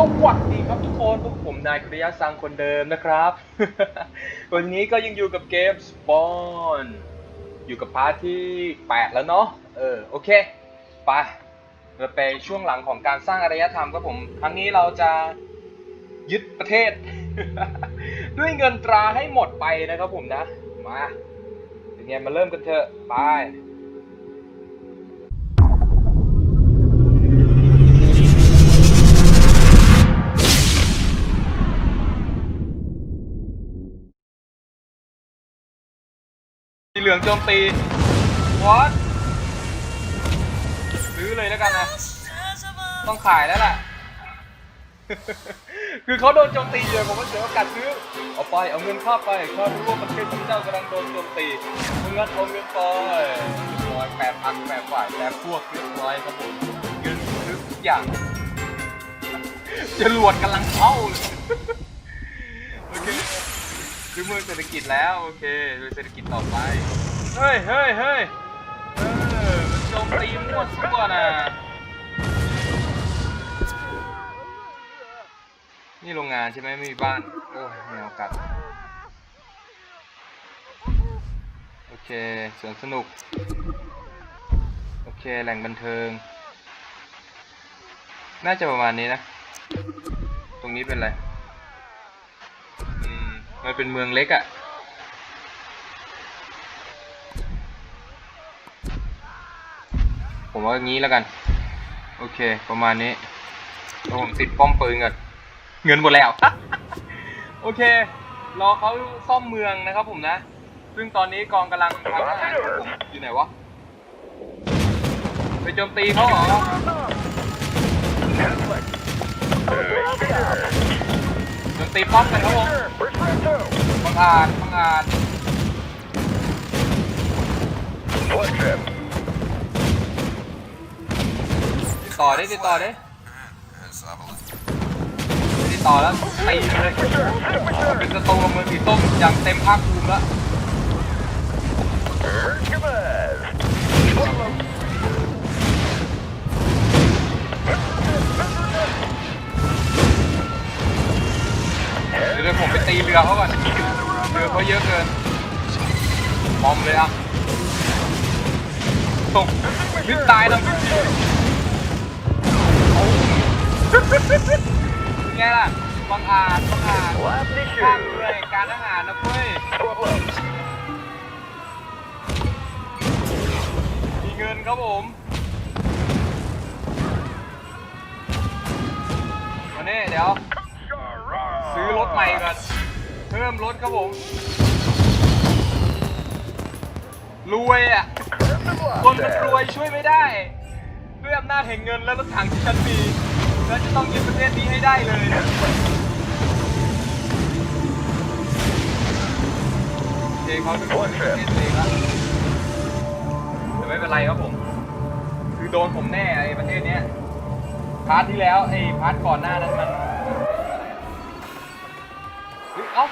สวัสดีครับทุกคนพวกผมนายคุริยะซังคนเดิมนะครับ วันนี้ก็ยังอยู่กับเกม Spawn อยู่กับพาร์ทที่ 8 แล้วเนาะ เออ โอเค ไปเราไปช่วงหลังของการสร้างอารยธรรมครับผม ครั้งนี้เราจะยึดประเทศ ด้วยเงินตราให้หมดไปนะครับผมนะ มาเป็นไงมาเริ่มกันเถอะ ไป เหลืองโจมตีวอตซื้อเลยแล้วกันนะ ต้องขายแล้วล่ะ คือเขาโดนโจมตีเลยผมก็เสียโอกาสซื้อเอาไปเอาเงินเข้าไปข้ารู้ว่าประเทศของเจ้ากำลังโดนโจมตีเอาเงินเอาเงินไปร้อยแปดพันแปดฝ่ายแปดพวกเรียบร้อยครับผมเงินซื้อทุกอย่างจรวดกำลังเข้าเลยโอเคคือเมืองเศรษฐกิจแล้ว โอเคดูเศรษฐกิจต่อไป เฮ้ยเฮ้ยเฮ้ยเออมันโจมตีมั่วซั่วนะนี่โรงงานใช่ไหมไม่มีบ้าน โอ้ยแมวกัด โอเคสวนสนุก โอเค แหล่งบันเทิง น่าจะประมาณนี้นะ ตรงนี้เป็นอะไร อืม มันเป็นเมืองเล็กอะ่ะ ผมว่างี้แล้วกัน โอเค ประมาณนี้แล้วผมติดป้อมปืนก่อนเงินหมดแล้ว โอเค รอเขาซ่อมเมืองนะครับผมนะ ซึ่งตอนนี้กองกำลังทำอาหารครับผมอยู่ไหนวะ ไปโจมตีเขาเหรอ โจมตีป้อมกันครับผมบังอาจบังอาจ ต่อได้ติดต่อได้ติดต่อแล้วตีเลยเป็นศัตรูกับมืองสีส้มอย่างเต็มภาคภูมิแล้วเดี๋ยวเดี๋ยวผมไปตีเรือเขาก่อนเรือเขาเยอะเกินบอมเลยอะตกยึดตายแล้ว ไงล่ะบังอาจบังอาจข้ามเลยการอาหารนะเฟ้ยมีเงินครับผม วันนี้เดี๋ยว ซื้อรถใหม่ก่อน เพิ่มรถครับผม รวยอะ คนมันรวยช่วยไม่ได้ ด้วยอำนาจแห่งเงินและรถถังที่ฉันมี และจะต้องยึดประเทศนี้ให้ได้เลยโอเคเขาทุกคนประเทศตัวเองแล้วแต่ไม่เป็นไรครับผม คือโดนผมแน่ไอ้ประเทศเนี้ย พาร์ทที่แล้วไอ้พาร์ทก่อนหน้านั้นมันเฮ้ยเอ้า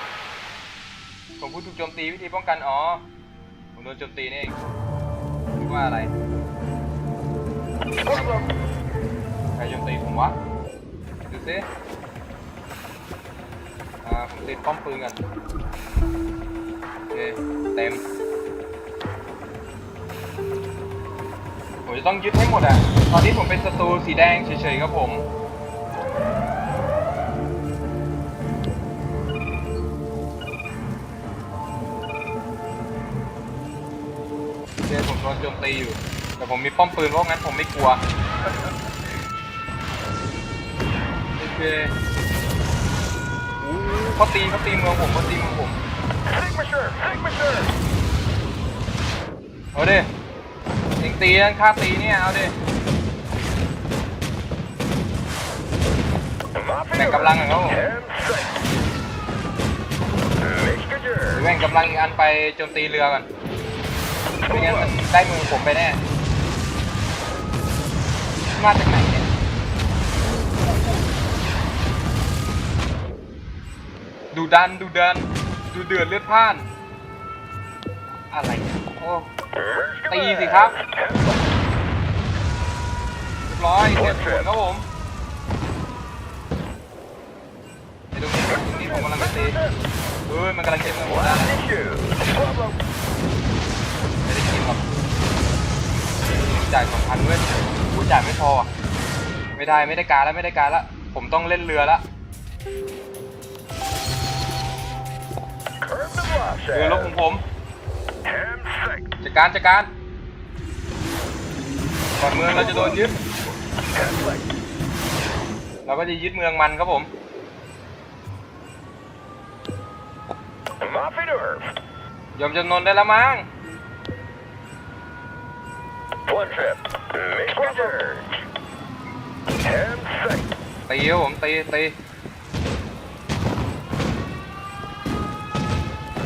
ผมพูดถูกโจมตีวิธีป้องกันอ๋อ ผมโดนโจมตีนี่เองคิดว่าอะไร ครโจมตีผมวะดูสิอ่าผมติดป้อมปืนกันโอเคเต็มผมจะต้องยึดให้หมดอะ ตอนนี้ผมเป็นศัตรูสีแดงเฉยๆครับผมเดี๋ยวผมโดนโจมตีอยู่ แต่ผมมีป้อมปืนเพราะงั้นผมไม่กลัว เคอู้เขาตีเขาตีเมืองผมเขาตีเมืองผมเอาดิเองตีนั่นค่าตีเนี่ยเอาดิแบ่งกำลังกันเขาผมแบ่งกำลังอีกอันไปโจมตีเรือก่อนไม่งั้นมันได้มือผมไปแน่ มาจากไหน ดันดูดันดูเดือดเลือดพ่าน อะไรเนี่ยโอ้ตีสิครับเรียบร้อยเก็บผลครับผมผมกำลังไปตีเฮ้ยมันกำลังเก็บเงินผมได้ไม่ได้กินหรอกจ่ายสองพันเว้ยพูจ่ายไม่พออะไม่ได้ไม่ได้การแล้วไม่ได้การแล้วผมต้องเล่นเรือแล้ว เรือลบของผม Ham sick. จัดการจัดการก่อนเมืองเราจะโดนยึด Conflict. เราก็จะยึดเมืองมันครับผม Moffy nerve. ยอมจำนนได้แล้วมั้ง One trip. Make a surge. Ham sick. ตีครับผมตีตี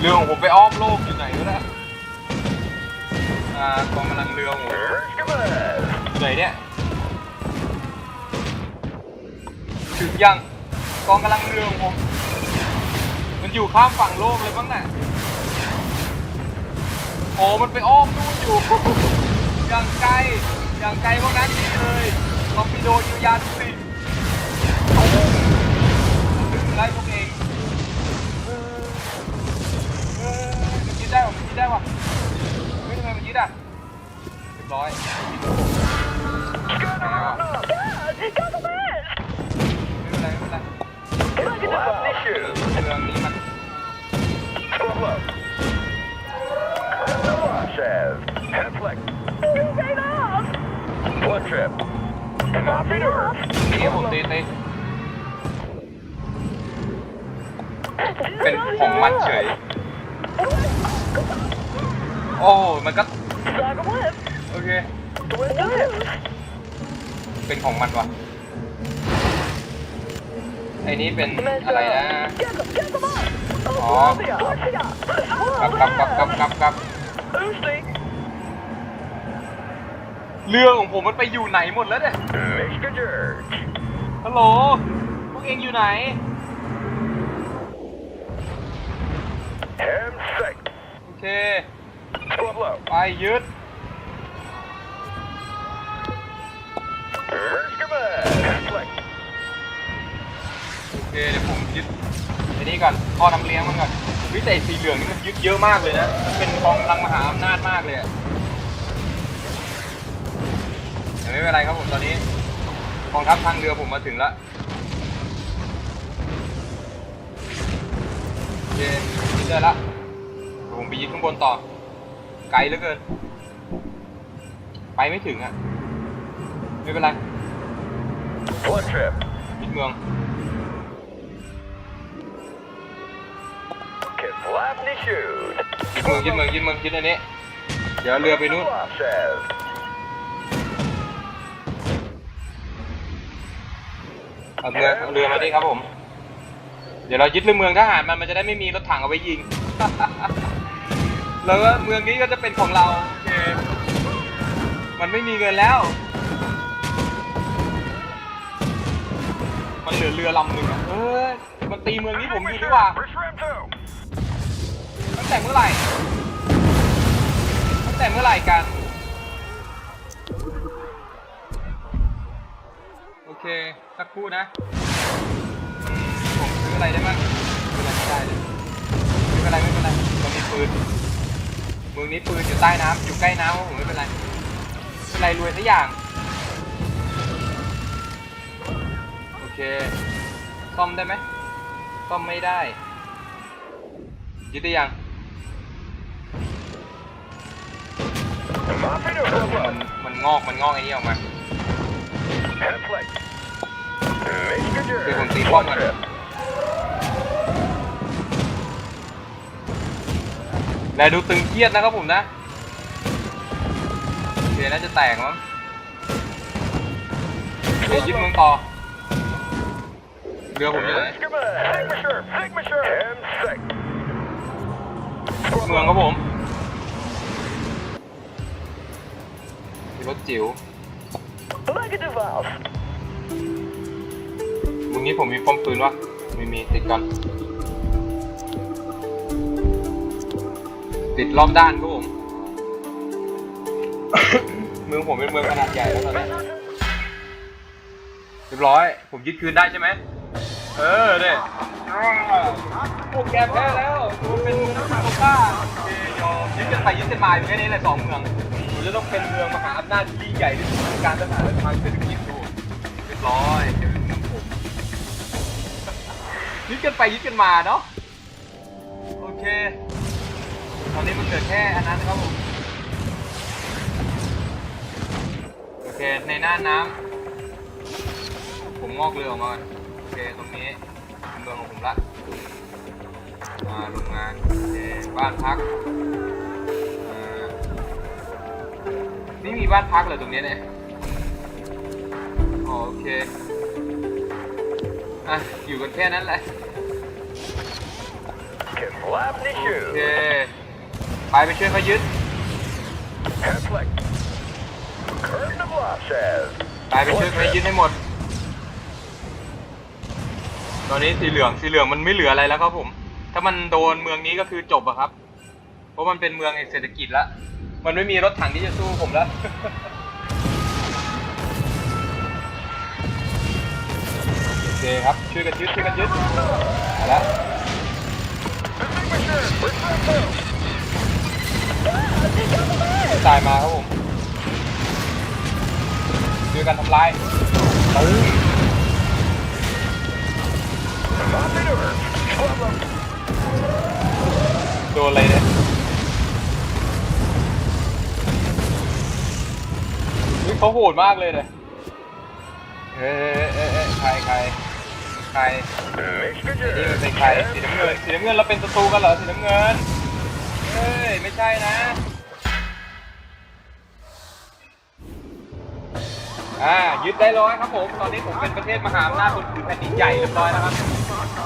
เรือของผมไปอ้อมโลกอยู่ไหนวะเนี่ยอ่ากองกำลังเรือของผมอยู่ไหนเนี่ยถึงยังกองกำลังเรือของผมมันอยู่ข้ามฝั่งโลกเลยบ้างน่ะโอ้มันไปอ้อมนู่นอยู่อย่างไกลอย่างไกลพวกนั้นนี่เลยลอมปิโดยิวยาทุกสิ่งโอ้ถึงไล่พวก ได้วะมันยึดได้ว่ะเฮ้ยทำไมมันยึดอะเรียบร้อยไม่เป็นไรไม่เป็นไร Last issue. เรื่องนี้มัน Swallow. Curve the block shaft. Conflict. One trip. Moffy nerve. ตีผมตีตีเป็นของมันเฉย โอ้มันก็ โอเค เป็นของมันว่ะไอ้นี้เป็นอะไรนะ อ๋อกับกับกับกับกับกับเรือของผมมันไปอยู่ไหนหมดแล้วเนี่ย Make a surge. ฮัลโหล พวกเองอยู่ไหน Ham sick. โอเค Swallow. ไปยึด Mershkamaz. Conflict. โอเคเดี๋ยวผมยึดไอ้นี่ก่อนพ่อทำเลี้ยงมันก่อนวิแต่สีเหลืองนี่มันยึดเยอะมากเลยนะมันเป็นกองกำลังมหาอำนาจมากเลยอะแต่ไม่เป็นไรครับผมตอนนี้กองทัพทางเรือผมมาถึงแล้วโอเคยึดได้ละเดี๋ยวผมไปยึดข้างบนต่อ ไกลเหลือเกิน ไปไม่ถึงอะ ไม่เป็นไร One trip. ยึดเมือง Keflavni shoot. ยึดเมืองยึดเมืองยึดเมืองยึดอันนี้ เดี๋ยวเรือไปนู่น Block shaft. เอาเรือเอาเรือมาดิครับผม เดี๋ยวเรายึดเรือเมืองทหารมันมันจะได้ไม่มีรถถังเอาไว้ยิง แล้วก็เมืองนี้ก็จะเป็นของเราโอเคมันไม่มีเงินแล้ว มันเหลือเรือลำหนึ่งอะเออมันตีเมืองนี้ผมดีกว่า First ram two. ตั้งแต่เมื่อไหร่ตั้งแต่เมื่อไหร่กัน โอเคสักครู่นะผมซื้ออะไรได้บ้างซื้ออะไรไม่ได้เลยไม่เป็นไรไม่เป็นไรเรามีปืน มืองนี้ปืนอยู่ใต้น้ำอยู่ใกล้น้ำครับผมไม่เป็นไรไม่เป็นไรรวยสักอย่าง โอเคซ่อมได้ไหมซ่อมไม่ได้ยึดได้ยัง Moffy มัน nerve. มันงอกมันงอกไอ้นี่ออกมา Conflict. Make a คือผม surge. ตีป้อม One กัน แลดูตึงเครียดนะครับผมนะโอเคน่าจะแตกมั้งเดี๋ยวยึดเมืองต่อเรือผมอยู่ไหนเมืองครับผมรถจิ๋วมึงนี้ผมมีป้อมปืนวะไม่มีติดกัน ติดรอบด้านครับผม เมืองผมเป็นเมืองขนาดใหญ่แล้วตอนนี้เรียบร้อย ผมยึดคืนได้ใช่ไหม เออเนี่ยพวกแกแพ้แล้วกูเป็นเมืองโคต้าโอเคยอมยึดกันไปยึดกันมาอยู่แค่นี้แหละสองเมืองกูจะต้องเป็นเมืองมหาอำนาจที่ยิ่งใหญ่ที่สุดในการทหารและทางเศรษฐกิจดูเรียบร้อยเดี๋ยวเป็นเมืองผมยึดกันไปยึดกันมาเนาะโอเค อนนี้มันเหลือแค่อันนั้นครับผมโอเคในหน้าน้ำผมงอกเรือออกมาก่อนโอเคตรงนี้เป็นเมืองของผมละมาโรงงานโอเคบ้านพักอ่านี่มีบ้านพักเหรอตรงนี้เนี่ยอ๋อโอเคอะอยู่กันแค่นั้นแหละ Can flap the โอ shoe. เค ไปไปช่วยเขายึด Heflick. Curtain of Lop says. ไปไปช่วยไปยึดให้หมด ตอนนี้สีเหลืองสีเหลืองมันไม่เหลืออะไรแล้วครับผม ถ้ามันโดนเมืองนี้ก็คือจบอะครับ เพราะมันเป็นเมืองแห่งเศรษฐกิจล้วมันไม่มีรถถังที่จะสู้ผมแล้ว โอเคครับ ช่วยกันยึดช่วยกันยึดมาแล้ว Return to. ตายมาครับผมช่วยกันทำลายตูม Mop it over. Club them. โดนอะไรเนี่ยเฮ้ยเขาโหดมากเลยเนี่ยเอ้ยเอ้ยเอ้ยเอ้ยใครใครใคร Mixed นี่มันเป็นใครสีน้ำเงินสีน้ำเงินเราเป็นศัตรูกันเหรอสีน้ำเงิน เฮ้ย ไม่ใช่นะ อ่า ยึดได้ร้อยครับผม ตอนนี้ผมเป็นประเทศมหาอำนาจบนผืนแผ่นดินใหญ่เรียบร้อยแล้วครับ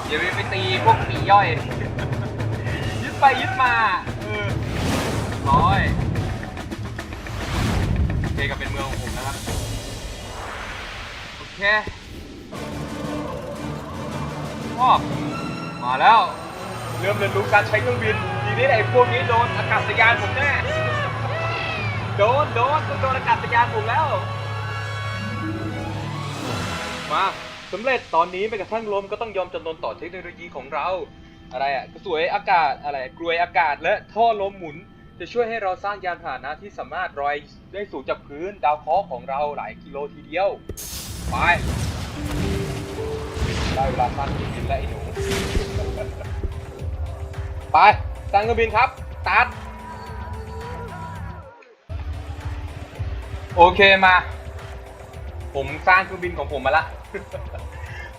อย่าไปตีพวกปีย่อย ยึดไปยึดมาเออร้อยโอเคก็เป็นเมืองของผมนะครับ โอเคชอบมาแล้ว เริ่มเรียนรู้การใช้เครื่องบิน ทีนี้ไอ้พวกนี้โดนอากาศยานผมแน่ โดน โดนต้องโดนอากาศยานผมแล้ว มาสำเร็จตอนนี้แม้กระทั่งลมก็ต้องยอมจำนนต่อเทคโนโลยีของเรา อะไรอะกระสวยอากาศอะไรกลวยอากาศและท่อลมหมุน จะช่วยให้เราสร้างยานพาหนะที่สามารถลอยได้สูงจากพื้นดาวเคราะห์ของเราหลายกิโลทีเดียว ไปได้เวลาสร้างเครื่องบินแล้วไอ้หนู ไป สร้างเครื่องบินครับตาร์ทโอเคมา ผมสร้างเครื่องบินของผมมาละ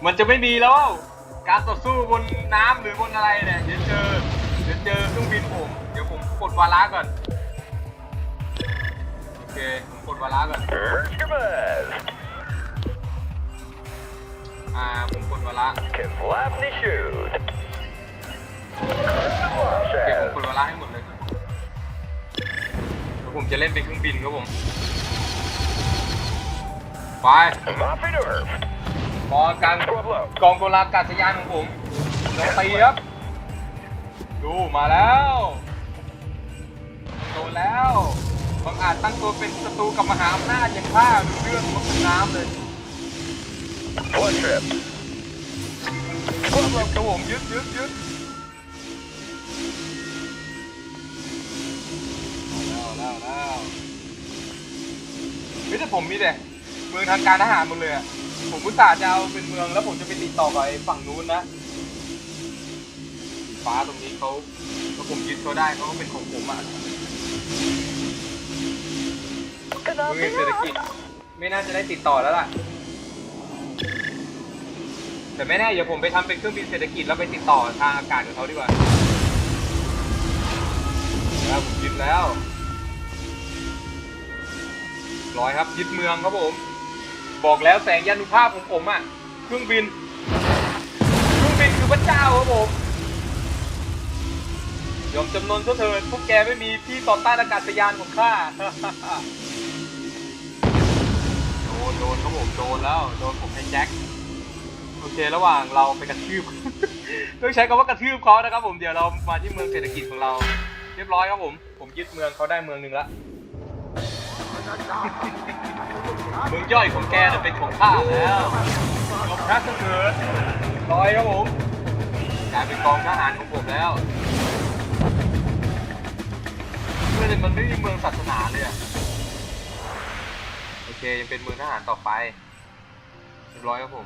มันจะไม่มีแล้ว การต่อสู้บนน้ำหรือบนอะไรเนี่ยเดี๋ยวเจอเดี๋ยวเจอเครื่องบินผม เดี๋ยวผมกดวาระก่อน โอเคผมกดวาระก่อนอ่าผมกดวาระ Can flap the shoe. Curtain of Lop โอเคผม says. กดวาระให้หมดเลยเดี๋ยวผมจะเล่นเป็นเครื่องบินครับผม ไป Mop it over. มองกลาง Club low. กองโบราณอากาศยานของผมโจมตีครับ ดูมาแล้วโดนแล้วบางอาจตั้งตัวเป็นศัตรูกับมหาอำนาจอย่างข้าดูเรื่องของน้ำเลย Flood trip. พวกเราครับผมยึดยึดยึด ไม่แต่ผมมีแต่เมืองทางการทหารหมดเลยอะผมอุตส่าห์จะเอาเป็นเมืองแล้วผมจะไปติดต่อกับไอ้ฝั่งนู้นนะฟ้าตรงนี้เขาถ้าผมยึดเขาได้เขาก็เป็นของผมอะเมืองเศรษฐกิจไม่น่าจะได้ติดต่อแล้วล่ะ แต่ไม่แน่เดี๋ยวผมไปทำเป็นเครื่องบินเศรษฐกิจแล้วไปติดต่อทางอากาศกับเขาดีกว่าแล้วผมยึดแล้ว ร้อยครับยึดเมืองครับผม บอกแล้วแสงยานุภาพของผมอะเครื่องบิน เครื่องบินคือพระเจ้าครับผมยอมจำนนซะเถิดพวกแกไม่มีที่ต่อต้านอากาศยานของข้าโดนโดนครับผมโดนแล้วโดนผมให้แจ็คโอเคระหว่างเราไปกระทืบต้องใช้คำว่ากระทืบเขานะครับผมเดี๋ยวเรามาที่เมืองเศรษฐกิจของเรา เรียบร้อยครับผม ผมยึดเมืองเขาได้เมืองหนึ่งละ มืองย่อยของแกน่ะเป็นของข้าแล้วยอมแพ้ซะเถิดร้อยครับผมกลายเป็นกองทหารของผมแล้วเมื่อแต่มันไม่มีเมืองศาสนาเลยอะโอเคยังเป็นเมืองทหารต่อไปเรียบร้อยครับผม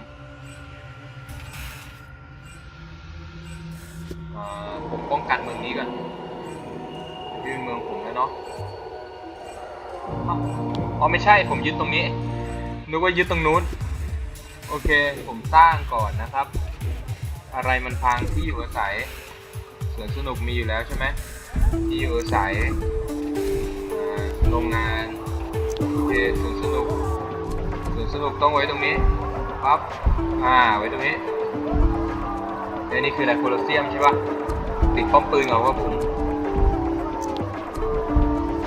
อ่าผมป้องกันเมืองนี้ก่อนนี่เป็นเมืองผมแล้วเนาะ อ๋อไม่ใช่ผมยึดตรงนี้ นึกว่ายึดตรงนู้น โอเค ผมสร้างก่อนนะครับ อะไรมันพังที่อยู่อาศัยสวนสนุกมีอยู่แล้วใช่ไหมที่อยู่อาศัยโรงงานโอเคสวนสนุกสวนสนุกต้องไว้ตรงนี้ปั๊บอ่าไว้ตรงนี้เดี๋ยวนี่คืออะไรโคลอสเซียมใช่ปะติดป้อมปืนเหรอว่าผม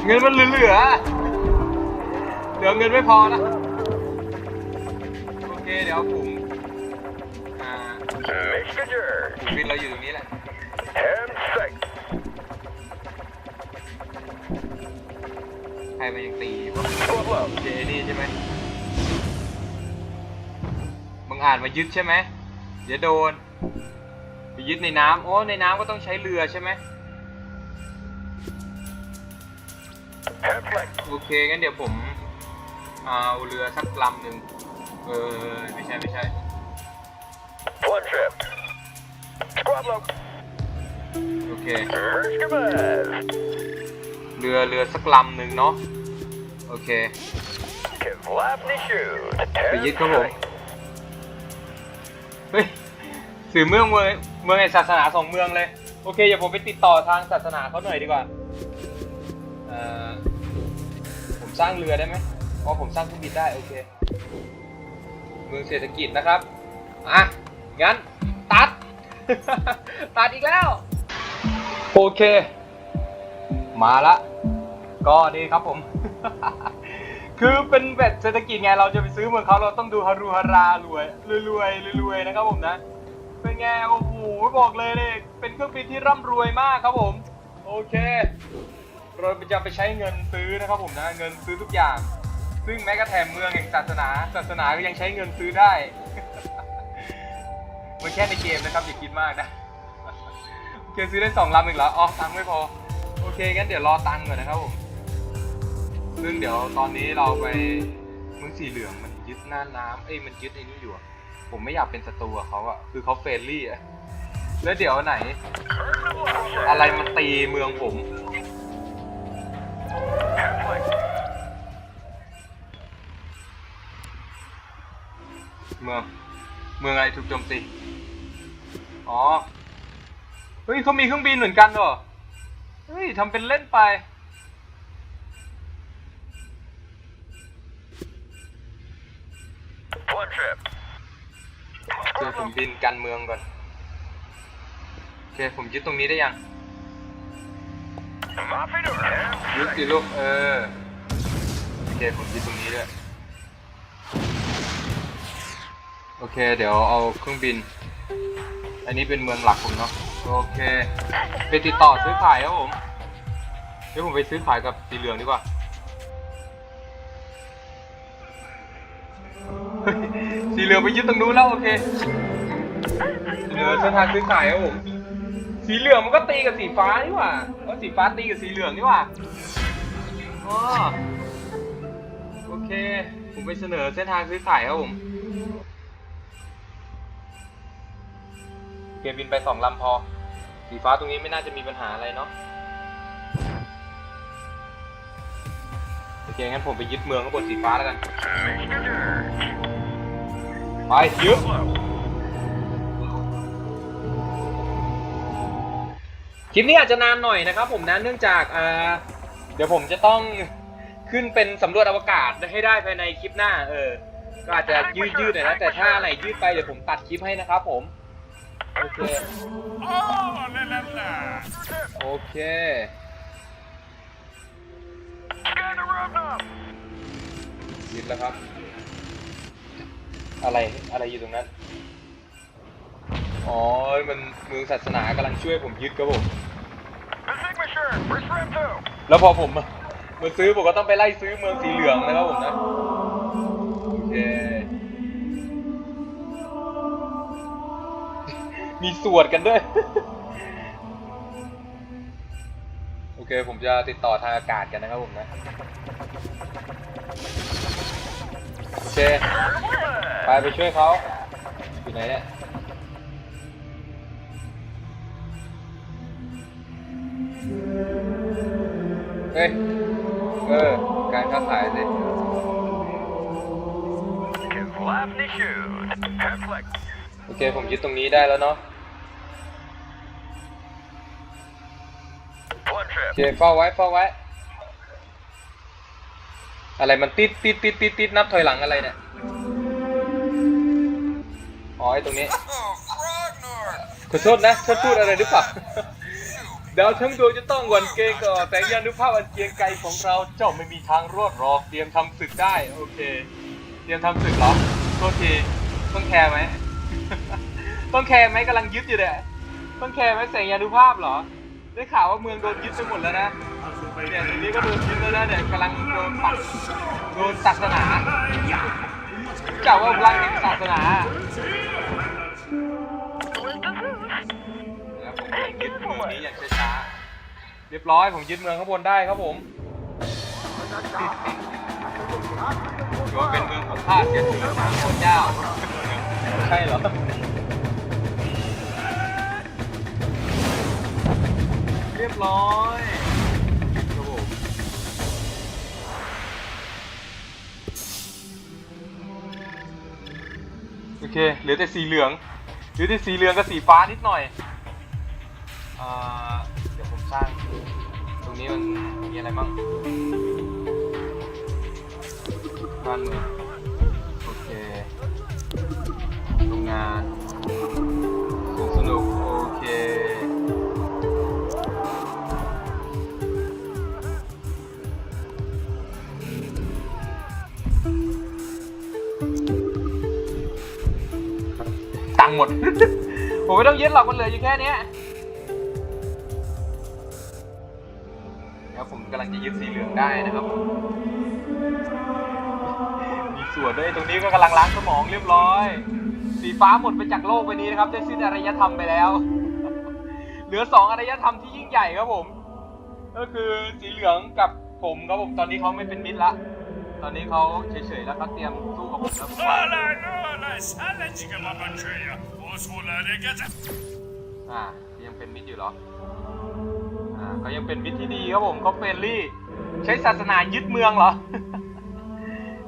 เงินมันเหลือ เหลือเงินไม่พอนะโอเคเดี๋ยวผมอ่า Messenger. ผมบินเราอยู่ตรงนี้แหละ Ham sight. ใครมันยังตีอยู่วะ Squad low. เจนี่ใช่ไหมมึงอ่านมายึดใช่ไหมเดี๋ยวโดนไปยึดในน้ำโอ้ในน้ำก็ต้องใช้เรือใช่ไหม Ham flank. โอเคงั้นเดี๋ยวผม เอาเรือสักลำหนึ่งเออไม่ใช่ไม่ใช่ One trip. Squad low. โอเค Mershkabaz. เรือเรือสักลำหนึ่งเนาะโอเค Kevlapny shoes. ไป Ham ยึดครับผม sight. เฮ้ยสื่อเมืองเมืองเมืองแห่งศาสนาสองเมืองเลย โอเคเดี๋ยวผมไปติดต่อทางศาสนาเขาหน่อยดีกว่าเอ่อผมสร้างเรือได้ไหม อ๋อผมสร้างเครื่องบินได้โอเค เมืองเศรษฐกิจนะครับ อะ งั้น ตัด ตัดอีกแล้ว โอเค มาละ ก็ดีครับผม คือเป็นแบบเศรษฐกิจไง เราจะไปซื้อเมืองเขาเราต้องดูฮารุฮารารวยรวยรวยรวยนะครับผมนะ เป็นไง โอ้โห บอกเลยเลย เป็นเครื่องบินที่ร่ำรวยมากครับผม โอเคเราจะไปใช้เงินซื้อนะครับผมนะ เงินซื้อทุกอย่าง ซึ่งแม้กระแถมเมืองแห่งศาสนา ศาสนาก็ยังใช้เงินซื้อได้ มันแค่ในเกมนะครับอย่าคิดมากนะโอเคซื้อได้สองลำอีกแล้วอ๋อตังค์ไม่พอ โอเคงั้นเดี๋ยวรอตังค์ก่อนนะครับผมซึ่งเดี๋ยวตอนนี้เราไปเมืองสีเหลืองมันยึดหน้าน้ำเอ้ยมันยึดไอ้นี่อยู่อะผมไม่อยากเป็นศัตรูกับเขาอะคือเขาเฟรนลี่อะแล้วเดี๋ยวไหน อะไรมันตีเมืองผม เมือง เมืองอะไรถูกโจมตี อ๋อ เฮ้ยเขามีเครื่องบินเหมือนกันเหรอ เฮ้ยทำเป็นเล่นไป One trip. เดี๋ยว Squad ผม low. บินกันเมืองก่อน โอเค ผมยึดตรงนี้ได้ยัง Mafidor. Ham ยึด sight. สิลูก เออ โอเค ผมยึดตรงนี้ด้วย โอเค เดี๋ยวเอาเครื่องบิน อันนี้เป็นเมืองหลักผมเนาะ โอเค ไปติดต่อซื้อขายครับผม เดี๋ยวผมไปซื้อขายกับสีเหลืองดีกว่า สีเหลืองไปยึดตรงนู้นแล้วโอเคสีเหลืองเส้นทางซื้อขายครับผม สีเหลืองมันก็ตีกับสีฟ้านี่หว่าเพราะสีฟ้าตีกับสีเหลืองนี่หว่าอ๋อโอเค ผมไปเสนอเส้นทางซื้อขายครับผม เกบินไปสองลำพอ สีฟ้าตรงนี้ไม่น่าจะมีปัญหาอะไรเนาะโอเคงั้นผมไปยึดเมืองข้างบนสีฟ้าแล้วกัน ไปยึดคลิปนี้อาจจะนานหน่อยนะครับผมนะเนื่องจากอ่าเดี๋ยวผมจะต้องขึ้นเป็นสำรวจอวกาศให้ได้ภายในคลิปหน้า เออ ก็อาจจะยืดยืดๆหน่อยนะแต่ถ้าไหนยืดไปเดี๋ยวผมตัดคลิปให้นะครับผม โอเคโอเค ยึดแล้วครับ อะไรอะไรอยู่ตรงนั้น อ๋อ มันเมืองศาสนากำลังช่วยผมยึดครับผม แล้วพอผมมามาซื้อผมก็ต้องไปไล่ซื้อเมืองสีเหลืองนะครับผมนะ โอเค มีสวดกันด้วย โอเค ผมจะติดต่อทางอากาศกันนะครับผมนะ โอเค ไปไปช่วยเขาอยู่ไหนเนี่ยเฮ้ย เออ การค้าขายสิ Glavny shoot. Perfect. โอเค ผมยึดตรงนี้ได้แล้วเนาะ เคเฝ้าไว้เฝ้าไว้ อะไรมันติดติดติดติดติดนับถอยหลังอะไรเนี่ย อ๋อไอ้ตรงนี้ขอโทษนะฉันพูดอะไรหรือเปล่าดาวทั้งดวงจะต้องหวันเกรงก่อแสงยานุภาพอันเกรียงไกรของเราเจ้าไม่มีทางรอดหรอกเตรียมทำศึกได้โอเค เตรียมทำศึกเหรอโทษทีต้องแคร์ไหมต้องแคร์ไหมกำลังยึดอยู่เนี่ยต้องแคร์ไหมแสงยานุภาพเหรอ ได้ข่าวว่าเมืองโดนยึดไปหมดแล้วนะเนี่ยตรงนี้ก็โดนยึดแล้วนะเนี่ยกำลังโดนปักโดนศาสนากล่าวว่าพลังแห่งศาสนานะครับผมยึดเมืองนี้อย่างช้าๆเรียบร้อยผมยึดเมืองข้างบนได้ครับผมถือว่าเป็นเมืองของข้าเสียทีพระเจ้าใช่เหรอ เรียบร้อยครับผมโอเค เหลือแต่สีเหลือง เหลือแต่สีเหลืองกับสีฟ้านิดหน่อยอ่าเดี๋ยวผมสร้าง ตรงนี้มันมีอะไรบ้างบ้านเมืองโอเคโรงงาน งหมด ผมไม่ต้องยึดหรอกมันเหลืออยู่แค่เนี้ยแล้วผมกำลังจะยึดสีเหลืองได้นะครับมมีส่วนด้วยตรงนี้ก็กำลังล้างสมองเรียบร้อย สีฟ้าหมดไปจากโลกใบนี้นะครับได้สิ้นอารยธรรมไปแล้ว เหลือสองอารยธรรมที่ยิ่งใหญ่ครับผม ก็คือสีเหลืองกับผมครับผมตอนนี้เขาไม่เป็นมิตรละ ตอนนี้เขาเฉยๆแล้วเขาเตรียมสู้กับผมแล้วผมว่า Hola, hola, saleciga babacığya. Osvoları gece. อ่ายังเป็นมิตรอยู่เหรอ อ่าก็ยังเป็นมิตรที่ดีครับผมเขาเฟรนลี่ ใช้ศาสนายึดเมืองเหรอ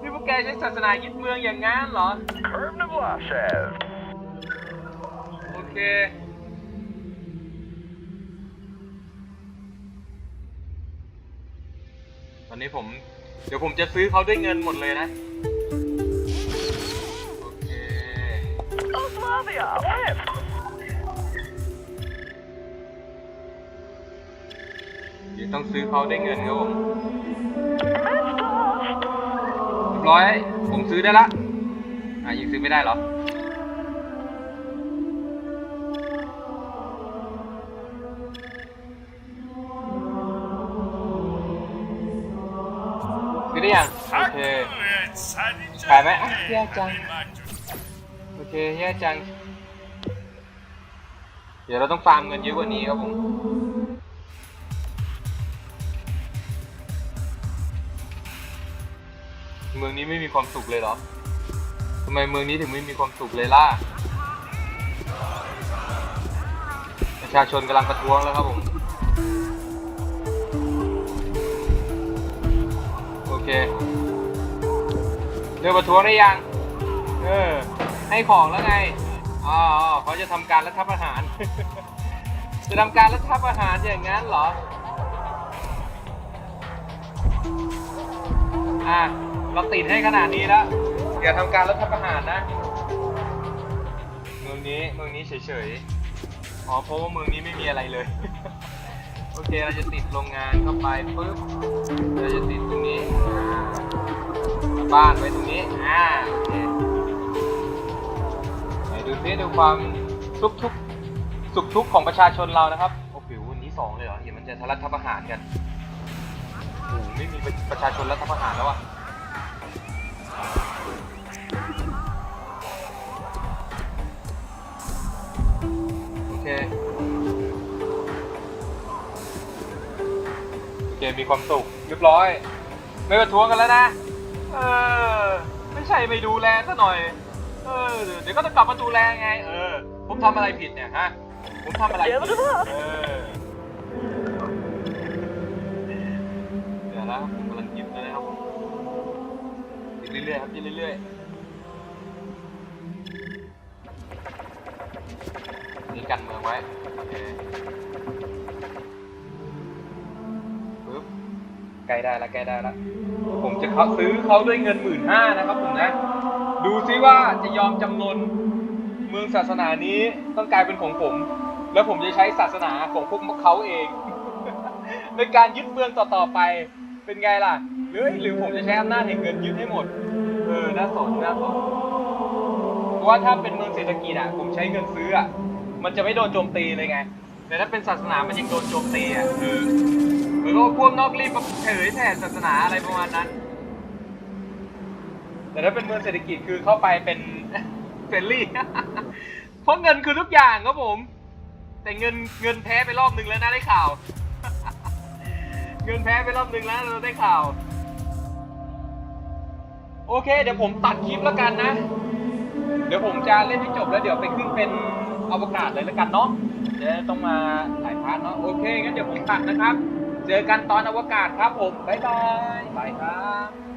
นี่พวกแกใช้ศาสนายึดเมืองอย่างงั้นเหรอ Herb Navlashev. โอเค ตอนนี้ผม เดี๋ยวผมจะซื้อเขาด้วยเงินหมดเลยนะ โอเค เดี๋ยวต้องซื้อเขาด้วยเงินครับผมเรียบร้อย ผมซื้อได้ละ อะยังซื้อไม่ได้เหรอ sadece... Kahve? Ah, ya can. Benim aklım. โอเคแย่จัง เดี๋ยวเราต้องฟาร์มเงินเยอะกว่านี้ครับผมเมืองนี้ไม่มีความสุขเลยเหรอทำไมเมืองนี้ถึงไม่มีความสุขเลยล่ะ ประชาชนกำลังประท้วงแล้วครับผม โอเค เริ่มประท้วงได้ยัง เออ ให้ของแล้วไง อ๋อเขาจะทำการรัฐประหาร จะทำการรัฐประหารอย่างนั้นเหรอ อะ เราติดให้ขนาดนี้แล้ว อย่าทำการรัฐประหารนะ เมืองนี้เมืองนี้เฉยๆ อ๋อ เพราะว่าเมืองนี้ไม่มีอะไรเลย โอเค เราจะติดโรงงานเข้าไปปุ๊บ เราจะติดตรงนี้ บ้านไว้ตรงนี้ อ่าโอเคไหนดูซิดูความทุกทุกสุขทุกข์ของประชาชนเรานะครับ โอ้โหวันนี้สองเลยเหรอ เดี๋ยวมันจะทะลักทับอาหารกันโอ้โหไม่มีประชาชนรัฐประหารแล้วอะโอเคโอเคมีความสุขเรียบร้อย ไม่ประท้วงกันแล้วนะ เออ ไม่ใช่ไม่ดูแลซะหน่อย เออ เดี๋ยวก็ต้องกลับมาดูแลไง เออ ผมทำอะไรผิดเนี่ยฮะ ผมทำอะไรผิด เออ เดี๋ยวนะผมกำลังยิ้มเลยนะครับผมยิ้มเรื่อยๆครับยิ้มเรื่อยๆนี่กันเมืองไว้ โอเคปึ๊บใกล้ได้ละใกล้ได้ละ ผมจะเขาซื้อเขาด้วยเงินหมื่นห้านะครับผมนะ ดูซิว่าจะยอมจำนนเมืองศาสนานี้ต้องกลายเป็นของผม แล้วผมจะใช้ศาสนาของพวกเขาเอง ในการยึดเมืองต่อๆไปเป็นไงล่ะ หรือหรือผมจะใช้อำนาจแห่งเงินยึดให้หมด เออน่าสนน่าสนเพราะว่าถ้าเป็นเมืองเศรษฐกิจอะ ผมใช้เงินซื้ออะมันจะไม่โดนโจมตีเลยไง แต่ถ้าเป็นศาสนามันยังโดนโจมตีอะคือ หมือนกับพวกนอกรีบเผยแผ่ศาสนาอะไรประมาณนั้น แต่ถ้าเป็นเมืองเศรษฐกิจคือเข้าไปเป็นเฟรนลี่ เพราะเงินคือทุกอย่างครับผม แต่เงินเงินแพ้ไปรอบนึงแล้วนะได้ข่าว เงินแพ้ไปรอบนึงแล้วเราได้ข่าว โอเค เดี๋ยวผมตัดคลิปแล้วกันนะ เดี๋ยวผมจะเล่นให้จบแล้วเดี๋ยวไปขึ้นเป็นอวกาศเลยแล้วกันเนาะเดี๋ยวต้องมาถ่ายพาร์ทเนาะโอเคงั้นเดี๋ยวผมตัดนะครับ เจอกันตอนอวกาศครับผม บ๊ายบาย บายครับ